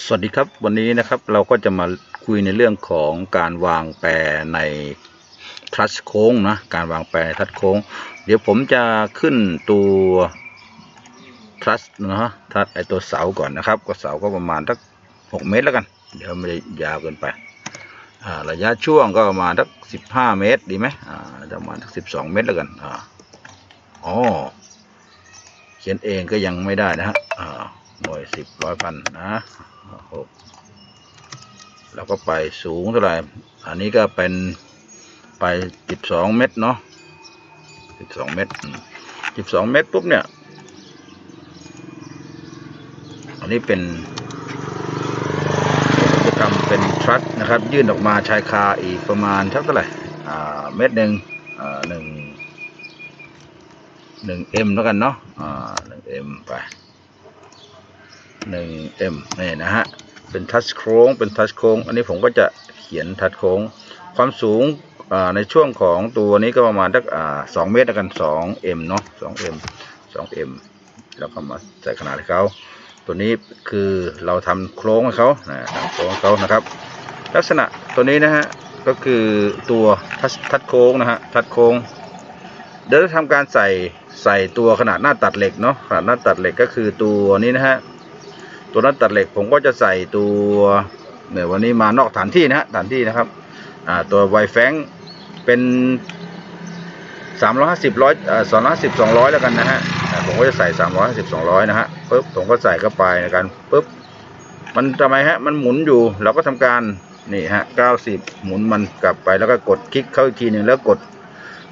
สวัสดีครับวันนี้นะครับเราก็จะมาคุยในเรื่องของการวางแปรในทัชโค้งนะการวางแปรทัชโค้ง เดี๋ยวผมจะขึ้นตัวทัชนะฮะทัชไอตัวเสาก่อนนะครับ ก็เสาก็ประมาณสักหกเมตรแล้วกัน เดี๋ยวไม่ได้ยาวเกินไประยะช่วงก็ประมาณสักสิบห้าเมตรดีไหมประมาณสักสิบสองเมตรแล้วกันอ๋อเขียนเองก็ยังไม่ได้นะฮะหน่วยสิบร้อยพันนะ หกแล้วก็ไปสูงเท่าไหร่ อันนี้ก็เป็นไปสิบสองเมตรเนาะสิบสองเมตรสิบสองเมตรปุ๊บเนี่ย อันนี้เป็นจะทำเป็นทรัสนะครับ ยื่นออกมาชายคาอีกประมาณเท่าไหร่ อ่า เมตรหนึ่งอ่าหนึ่งหนึ่งเอ็มแล้วกันเนาะอ่าหนึ่งเอ็มไป หนึ่งเนี่นะฮะ เป็นทัชโค้ง เป็นทัชโค้ง อันนี้ผมก็จะเขียนทัชโค้ง ความสูงอ่าในช่วงของตัวนี้ก็ประมาณสักอ่าสองเมตรกันสองเนาะสองเอ็มสองเอ็มแล้วก็มาใส่ขนาดให้เขา ตัวนี้คือเราทำโค้งให้เขานะทำโค้งเขานะครับ ลักษณะตัวนี้นะฮะ ก็คือตัวทัชทัชโค้งนะฮะ ทัชโค้ง เดี๋ยวจะทำการใส่ใส่ตัวขนาดหน้าตัดเหล็กเนาะ ขนาดหน้าตัดเหล็กก็คือตัวนี้นะฮะ ตัวนั้นตัดเหล็กผมก็จะใส่ตัวเนี่ยวันนี้มานอกฐานที่นะฮะฐานที่นะครับอ่าตัวไวแฟงเป็นสามร้อยห้าสิบร้อยสองร้อยสิบสองร้อยแล้วกันนะฮะผมก็จะใส่สามร้อยห้าสิบสองร้อยนะฮะปุ๊บผมก็ใส่เข้าไปในการปุ๊บมันทำไมฮะมันหมุนอยู่เราก็ทำการนี่ฮะเก้าสิบหมุนมันกลับไปแล้วก็กดคลิกเข้าอีกทีหนึ่งแล้วกด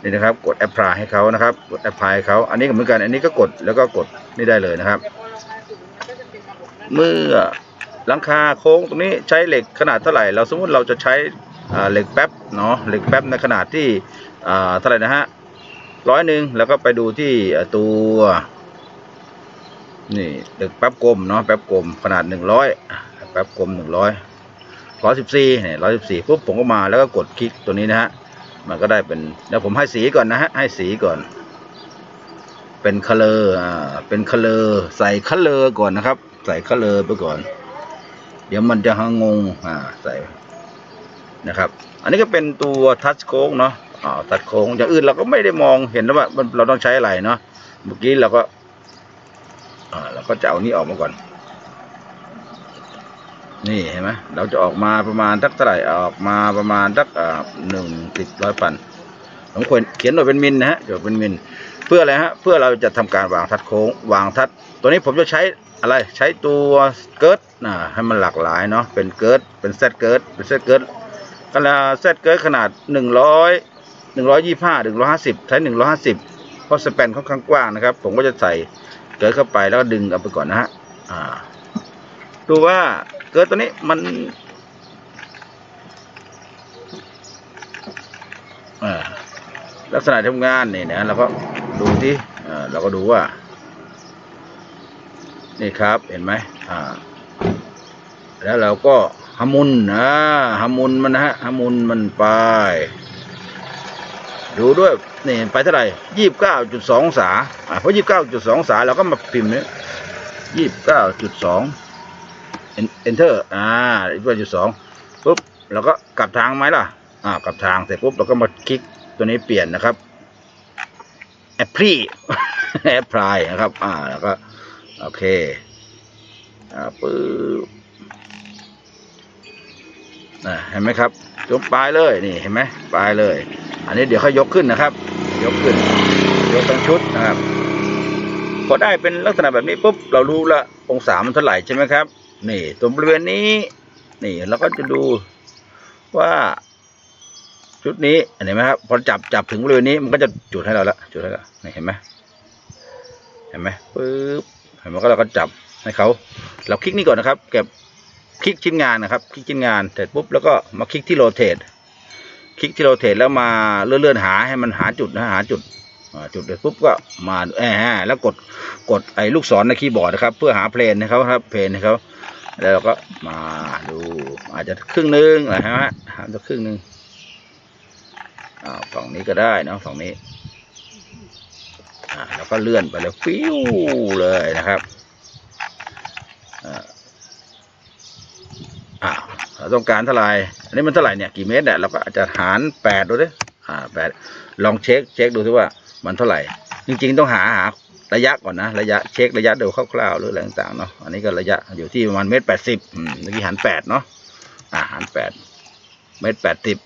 นี่นะครับ กดแอปพลายให้เขานะครับ กดแอปพลายเขาอันนี้ก็เหมือนกันอันนี้ก็กดแล้วก็กดนี่ได้เลยนะครับ เมื่อหลังคาโค้งตรงนี้ใช้เหล็กขนาดเท่าไหร่ เราสมมติเราจะใช้เหล็กแป๊บเนาะเหล็กแป๊บในขนาดที่เท่าไหร่นะฮะร้อยหนึ่งแล้วก็ไปดูที่ตัวนี่เหล็กแป๊บกลมเนาะแป๊บกลมขนาดหนึ่งร้อยแป๊บกลมหนึ่งร้อยร้อยสิบสี่เนี่ยร้อยสิบสี่ปุ๊บผมก็มาแล้วก็กดคลิกตัวนี้นะฮะมันก็ได้เป็นเดี๋ยวผมให้สีก่อนนะฮะให้สีก่อน เป็นคัลเลอร์อ่าเป็นคัลเลอร์ใส่คัลเลอร์ก่อนนะครับ ใส่คัลเลอร์ไปก่อน เดี๋ยวมันจะหางงอ่าใส่นะครับ อันนี้ก็เป็นตัวทัชโค้งเนาะอ่าทัชโค้งอย่างอื่นเราก็ไม่ได้มองเห็นนะว่ามันเราต้องใช้อะไรเนาะเมื่อกี้เราก็อ่าเราก็จะเอานี้ออกมาก่อน นี่เห็นไหมเราจะออกมาประมาณสักเท่าไหร่ออกมาประมาณสักอ่าหนึ่งสิบร้อยปัน ผมควรเขียนหน่วยเป็นมิลนะฮะเดี๋ยเป็นมิลเพื่ออะไรฮะเพื่อเราจะทำการวางทัดโค้งวางทัด ตัวนี้ผมจะใช้อะไรใช้ตัวเกิร์ตนะให้มันหลากหลายเนาะเป็นเกิร์ตเป็นเซตเกิร์ตเป็นเซตเกิร์ตขนาดเซตเกิร์ตขนาดหนึ่งร้อยหนึ่งร้อยยี่ห้าหนึ่งร้อยห้าสิบใช้หนึ่งร้อยห้าสิบเพราะสเปนค่อนข้างกว้างนะครับ ผมก็จะใส่เกิร์ตเข้าไปแล้วก็ดึงเอาไปก่อนนะฮะดูว่าเกิร์ตตัวนี้มัน อ่า ลักษณะทำงานนี่นะเราก็ดูที่เราก็ดูว่า นี่ครับเห็นไหมอ่า แล้วเราก็หมุนนะหมุนมันนะฮะหมุนมันไป ดูด้วยนี่ไปเท่าไหร่ยี่สิบเก้าจุดสององศาอ่าเพราะยี่สิบเก้าจุดสององศาเราก็มาพิมพ์เนี่ยยี่สิบเก้าจุดสอง enter อ่ายี่สิบเก้าจุดสองปุ๊บเราก็กลับทางไหมล่ะ อ่ากลับทางเสร็จปุ๊บเราก็มาคลิก ตัวนี้เปลี่ยนนะครับแอปพลีแอปพลายนะครับ อ่าแล้วก็โอเคอ่าปึ๊บนะเห็นไหมครับยกปลายเลยนี่เห็นไหมปลายเลย อันนี้เดี๋ยวเขายกขึ้นนะครับ ยกขึ้น ยกทั้งชุดนะครับพอได้เป็นลักษณะแบบนี้ปุ๊บเรารู้ละองศามันเท่าไหร่ใช่ไหมครับ นี่ตรงบริเวณนี้ นี่เราก็จะดูว่า ชุดนี้เห็นไหมครับพอจับจับถึงบริเวณนี้มันก็จะจุดให้เราละจุดให้เราเห็นไหมเห็นไหมปึ๊บเห็นไหมก็เราก็จับให้เขาเราคลิกนี่ก่อนนะครับเก็บคลิกชิ้นงานนะครับ คลิกชิ้นงานเสร็จปุ๊บแล้วก็มาคลิกที่โรเตทคลิกที่โรเตทแล้วมาเลื่อนๆหาให้มันหาจุดนะหาจุดอ่าจุดเสร็จปุ๊บก็มาแอบแล้วกดกดไอ้ลูกศรในคีย์บอร์ดนะครับ เพื่อหาเพลนให้เขาครับเพลนให้เขาแล้วเราก็มาดูอาจจะครึ่งหนึงนะฮะอาจจะครึ่งหนึง อ่าฝั่งนี้ก็ได้นะฝั่งนี้อ่าแล้วก็เลื่อนไปเลยฟิวเลยนะครับอ่าต้องการเท่าไหร่อันนี้มันเท่าไหร่เนี่ยกี่เมตรเนี่ยเราก็อาจจะหารแปดดูดิอ่าแปดลองเช็คเช็คดูที่ว่ามันเท่าไหร่ จริง ๆ ต้องหาหาระยะก่อนนะระยะเช็คระยะดูคร่าวๆหรืออะไรต่างๆเนาะอันนี้ก็ระยะอยู่ที่ประมาณเมตรแปดสิบเมื่อกี้หารแปดเนาะอ่าหารแปดเมตรแปดสิบ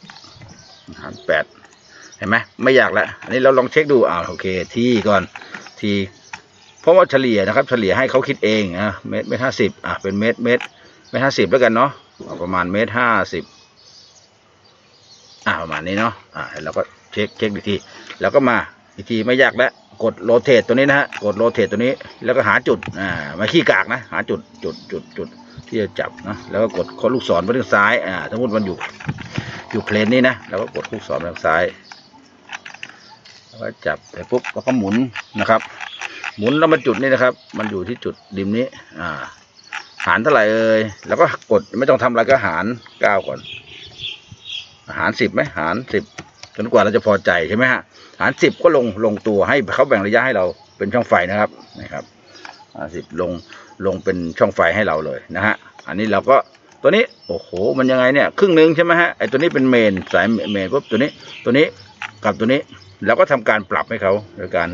หารแปด เห็นไหมไม่อยากแล้วอันนี้เราลองเช็คดูอ่าโอเค ที่ก่อนทีเพราะว่าเฉลี่ยนะครับ เฉลี่ยให้เขาคิดเองนะเมตรเมตรห้าสิบอะเป็นเมตรเมตรเมตรห้าสิบแล้วกันเนาะเอาประมาณเมตรห้าสิบอ่าประมาณนี้เนาะอ่าแล้วก็เช็คเช็คอีกทีแล้วก็มาอีกทีไม่ยากแล้วกดโรเตทตัวนี้นะฮะกดโรเตทตัวนี้แล้วก็หาจุดอ่ามาขี้กากนะ หาจุดจุดจุดจุดที่จะจับนะแล้วก็กดค้นลูกศรไปทางซ้ายอ่าสมมติมันอยู่อยู่เพลนนี้นะแล้วก็กดลูกศรไปทางซ้าย แล้วก็จับไปปุ๊บแล้วก็หมุนนะครับ หมุนแล้วมาจุดนี้นะครับ มันอยู่ที่จุดริมนี้ อ่า หารเท่าไหร่เอ่ยแล้วก็กดไม่ต้องทำอะไรก็หารเก้าก่อน หารสิบไหมหารสิบจนกว่าเราจะพอใจใช่ไหมฮะหารสิบก็ลงลงตัวให้เขาแบ่งระยะให้เราเป็นช่องไฟนะครับนะครับหารสิบลงลงเป็นช่องไฟให้เราเลยนะฮะอันนี้เราก็ตัวนี้โอ้โหมันยังไงเนี่ยครึ่งหนึ่งใช่ไหมฮะไอตัวนี้เป็นเมนสายเมนปุ๊บตัวนี้ตัวนี้กับตัวนี้ เราก็ทำการปรับให้เขาโดยการ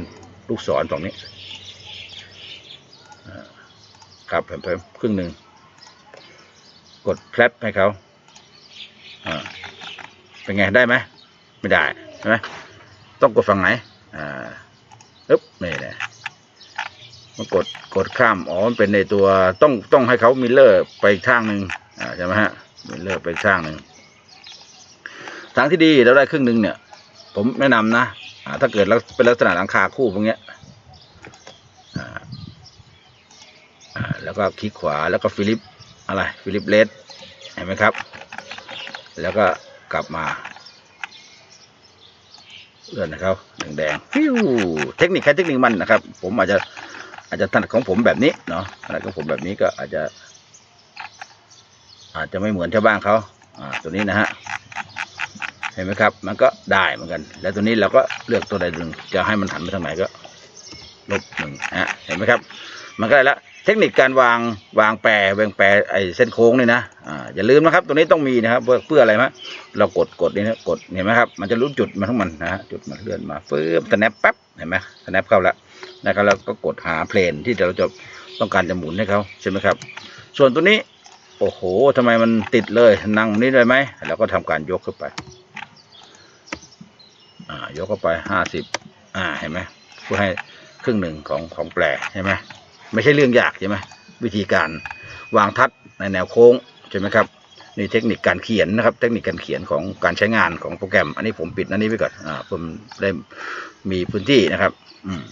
ลูกศรตรงนี้ครับเพิ่มเพิ่มครึ่งหนึ่งกดแพลปให้เขาเป็นไงได้ไหมไม่ได้ใช่ไหมต้องกดฝั่งไหนอ่าอึ๊บนี่แหละมันกดกดข้ามอ๋อมันเป็นในตัวต้องต้องให้เขามิเลอร์ไปอีกทางหนึ่งอ่าใช่ไหมฮะมิเลอร์ไปอีกทางหนึ่งทางที่ดีเราได้ครึ่งหนึ่งเนี่ย ผมแนะนำนะอ่าถ้าเกิดเป็นลักษณะหลังคาคู่พวกเนี้ยอ่าอ่าแล้วก็คลิกขวาแล้วก็ฟิลิปอะไรฟิลิปเลสเห็นไหมครับ แล้วก็กลับมาเลื่อนนะครับแดงๆฟิวเทคนิคใครเทคนิคมันนะครับ ผมอาจจะอาจจะถนัดของผมแบบนี้เนาะถนัดของผมแบบนี้ก็อาจจะ อาจจะไม่เหมือนชาวบ้านเขาอ่าตัวนี้นะฮะ เห็นไหมครับ มันก็ได้เหมือนกัน แล้วตัวนี้เราก็เลือกตัวใดหนึ่งจะให้มันหันไปทางไหนก็ลบหนึ่งฮะเห็นไหมครับ มันก็ได้แล้วเทคนิคการวางวางแปรแวงแปรไอเส้นโค้งนี่นะอ่าอย่าลืมนะครับ ตัวนี้ต้องมีนะครับเพื่อเพื่ออะไรมะเรากดกดนี่นะกดเห็นไหมครับ มันจะรู้จุดมันทั้งมันนะฮะจุดมันเลื่อนมาฟื้บสแนปแป๊บเห็นไหมสแนปเข้าแล้วนะครับแล้วก็กดหาเพลนที่เราจะต้องการจะหมุนให้เขาใช่ไหมครับ ส่วนตัวนี้โอ้โหทำไมมันติดเลยนั่งนี่ได้ไหม แล้วก็ทำการยกขึ้นไป อ่ายกเข้าไปห้าสิบอ่าเห็นไหมเพื่อให้ครึ่งหนึ่งของของแปรใช่ไหมไม่ใช่เรื่องยากใช่ไหมวิธีการวางทัดในแนวโค้งใช่ไหมครับนี่เทคนิคการเขียนนะครับ เทคนิคการเขียนของการใช้งานของโปรแกรม อันนี้ผมปิดอันนี้ไว้ก่อนอ่าผมได้มีพื้นที่นะครับ อืม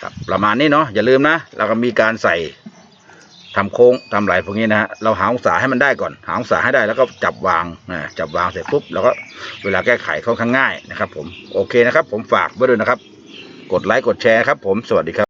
ครับประมาณนี้เนาะอย่าลืมนะเราก็มีการใส่ ทำโค้งทำไหลพวกนี้นะฮะเราหาองศาให้มันได้ก่อน หาองศาให้ได้แล้วก็จับวางนะจับวางเสร็จปุ๊บแล้วก็เวลาแก้ไขค่อนข้างง่ายนะครับ ผมโอเคนะครับ ผมฝากไว้ด้วยนะครับ กดไลค์กดแชร์ครับ ผมสวัสดีครับ